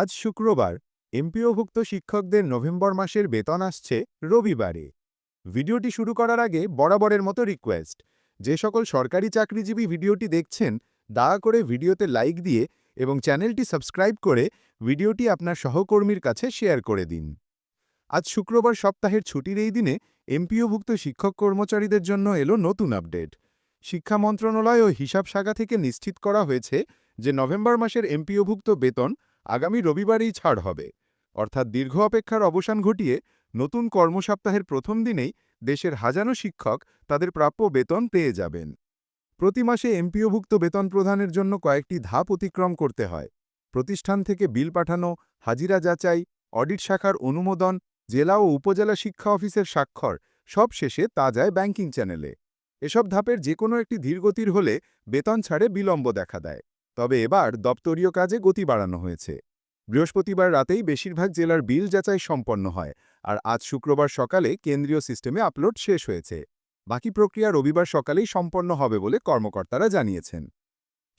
আজ শুক্রবার, এমপিওভুক্ত শিক্ষকদের নভেম্বর মাসের বেতন আসছে রবিবারে। ভিডিওটি শুরু করার আগে বরাবরের মতো রিকোয়েস্ট, যে সকল সরকারি চাকরিজীবী ভিডিওটি দেখছেন, দয়া করে ভিডিওতে লাইক দিয়ে এবং চ্যানেলটি সাবস্ক্রাইব করে ভিডিওটি আপনার সহকর্মীর কাছে শেয়ার করে দিন। আজ শুক্রবার সপ্তাহের ছুটির এই দিনে এমপিওভুক্ত শিক্ষক কর্মচারীদের জন্য এলো নতুন আপডেট। শিক্ষা মন্ত্রণালয় ও হিসাব শাখা থেকে নিশ্চিত করা হয়েছে যে নভেম্বর মাসের এমপিওভুক্ত বেতন আগামী রবিবারেই ছাড় হবে। অর্থাৎ দীর্ঘ অপেক্ষার অবসান ঘটিয়ে নতুন কর্মসপ্তাহের প্রথম দিনেই দেশের হাজারো শিক্ষক তাদের প্রাপ্য বেতন পেয়ে যাবেন। প্রতি মাসে এমপিওভুক্ত বেতন প্রদানের জন্য কয়েকটি ধাপ অতিক্রম করতে হয়। প্রতিষ্ঠান থেকে বিল পাঠানো, হাজিরা যাচাই, অডিট শাখার অনুমোদন, জেলা ও উপজেলা শিক্ষা অফিসের স্বাক্ষর, সব শেষে তা যায় ব্যাংকিং চ্যানেলে। এসব ধাপের যে কোনো একটি ধীরগতির হলে বেতন ছাড়ে বিলম্ব দেখা দেয়। তবে এবার দপ্তরীয় কাজে গতি বাড়ানো হয়েছে। বৃহস্পতিবার রাতেই বেশিরভাগ জেলার বিল যাচাই সম্পন্ন হয়, আর আজ শুক্রবার সকালে কেন্দ্রীয় সিস্টেমে আপলোড শেষ হয়েছে। বাকি প্রক্রিয়া রবিবার সকালেই সম্পন্ন হবে বলে কর্মকর্তারা জানিয়েছেন।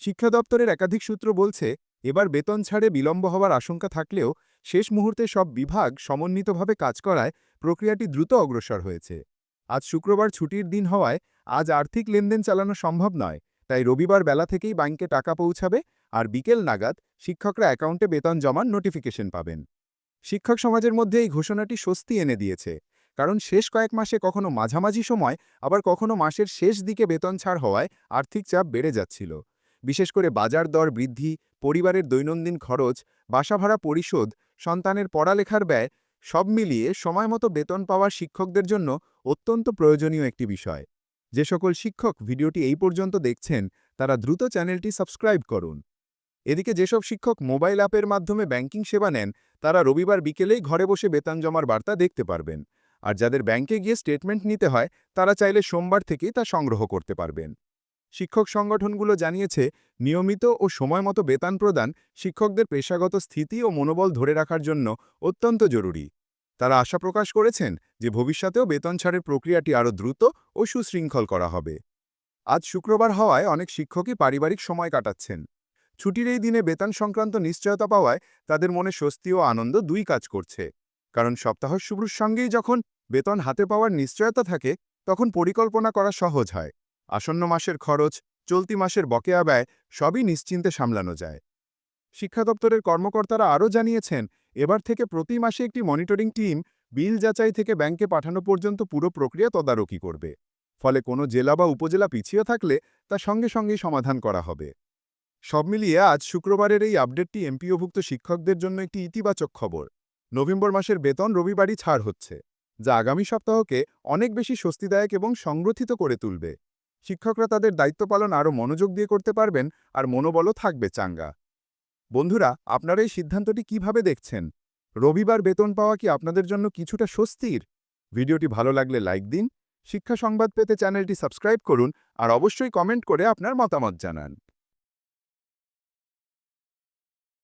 শিক্ষা দপ্তরের একাধিক সূত্র বলছে, এবার বেতন ছাড়ে বিলম্ব হওয়ার আশঙ্কা থাকলেও শেষ মুহূর্তে সব বিভাগ সমন্বিতভাবে কাজ করায় প্রক্রিয়াটি দ্রুত অগ্রসর হয়েছে। আজ শুক্রবার ছুটির দিন হওয়ায় আজ আর্থিক লেনদেন চালানো সম্ভব নয়। তাই রবিবার বেলা থেকেই ব্যাংকে টাকা পৌঁছাবে আর বিকেল নাগাদ শিক্ষকরা অ্যাকাউন্টে বেতন জমার নোটিফিকেশন পাবেন। শিক্ষক সমাজের মধ্যে এই ঘোষণাটি স্বস্তি এনে দিয়েছে, কারণ শেষ কয়েক মাসে কখনো মাঝামাঝি সময়, আবার কখনো মাসের শেষ দিকে বেতন ছাড় হওয়ায় আর্থিক চাপ বেড়ে যাচ্ছিল। বিশেষ করে বাজার দর বৃদ্ধি, পরিবারের দৈনন্দিন খরচ, বাসা ভাড়া পরিশোধ, সন্তানের পড়ালেখার ব্যয় সব মিলিয়ে সময়মতো বেতন পাওয়া শিক্ষকদের জন্য অত্যন্ত প্রয়োজনীয় একটি বিষয়। যে সকল শিক্ষক ভিডিওটি এই পর্যন্ত দেখছেন, তারা দ্রুত চ্যানেলটি সাবস্ক্রাইব করুন। এদিকে যেসব শিক্ষক মোবাইল অ্যাপের মাধ্যমে ব্যাংকিং সেবা নেন, তারা রবিবার বিকেলেই ঘরে বসে বেতন জমার বার্তা দেখতে পারবেন। আর যাদের ব্যাংকে গিয়ে স্টেটমেন্ট নিতে হয়, তারা চাইলে সোমবার থেকেই তা সংগ্রহ করতে পারবেন। শিক্ষক সংগঠনগুলো জানিয়েছে, নিয়মিত ও সময়মতো বেতন প্রদান শিক্ষকদের পেশাগত স্থিতি ও মনোবল ধরে রাখার জন্য অত্যন্ত জরুরি। তারা আশা প্রকাশ করেছেন যে ভবিষ্যতেও বেতন ছাড়ের প্রক্রিয়াটি আরও দ্রুত ও সুশৃঙ্খল করা হবে। আজ শুক্রবার হওয়ায় অনেক শিক্ষকই পারিবারিক সময় কাটাচ্ছেন। ছুটির এই দিনে বেতন সংক্রান্ত নিশ্চয়তা পাওয়ায় তাদের মনে স্বস্তি ও আনন্দ দুই কাজ করছে। কারণ সপ্তাহ শুরুর সঙ্গেই যখন বেতন হাতে পাওয়ার নিশ্চয়তা থাকে, তখন পরিকল্পনা করা সহজ হয়। আসন্ন মাসের খরচ, চলতি মাসের বকেয়া ব্যয় সবই নিশ্চিন্তে সামলানো যায়। শিক্ষা দপ্তরের কর্মকর্তারা আরও জানিয়েছেন এবার থেকে প্রতি মাসে একটি মনিটরিং টিম বিল যাচাই থেকে ব্যাংকে পাঠানো পর্যন্ত পুরো প্রক্রিয়া তদারকি করবে। ফলে কোনো জেলা বা উপজেলা পিছিয়ে থাকলে তা সঙ্গে সঙ্গেই সমাধান করা হবে। সব মিলিয়ে আজ শুক্রবারের এই আপডেটটি এমপিওভুক্ত শিক্ষকদের জন্য একটি ইতিবাচক খবর। নভেম্বর মাসের বেতন রবিবারই ছাড় হচ্ছে, যা আগামী সপ্তাহকে অনেক বেশি স্বস্তিদায়ক এবং সংগ্রথিত করে তুলবে। শিক্ষকরা তাদের দায়িত্ব পালন আরও মনোযোগ দিয়ে করতে পারবেন আর মনোবলও থাকবে চাঙ্গা। বন্ধুরা, আপনারা এই সিদ্ধান্তটি কীভাবে দেখছেন? রবিবার বেতন পাওয়া কি আপনাদের জন্য কিছুটা স্বস্তির? ভিডিওটি ভালো লাগলে লাইক দিন, শিক্ষা সংবাদ পেতে চ্যানেলটি সাবস্ক্রাইব করুন, আর অবশ্যই কমেন্ট করে আপনার মতামত জানান।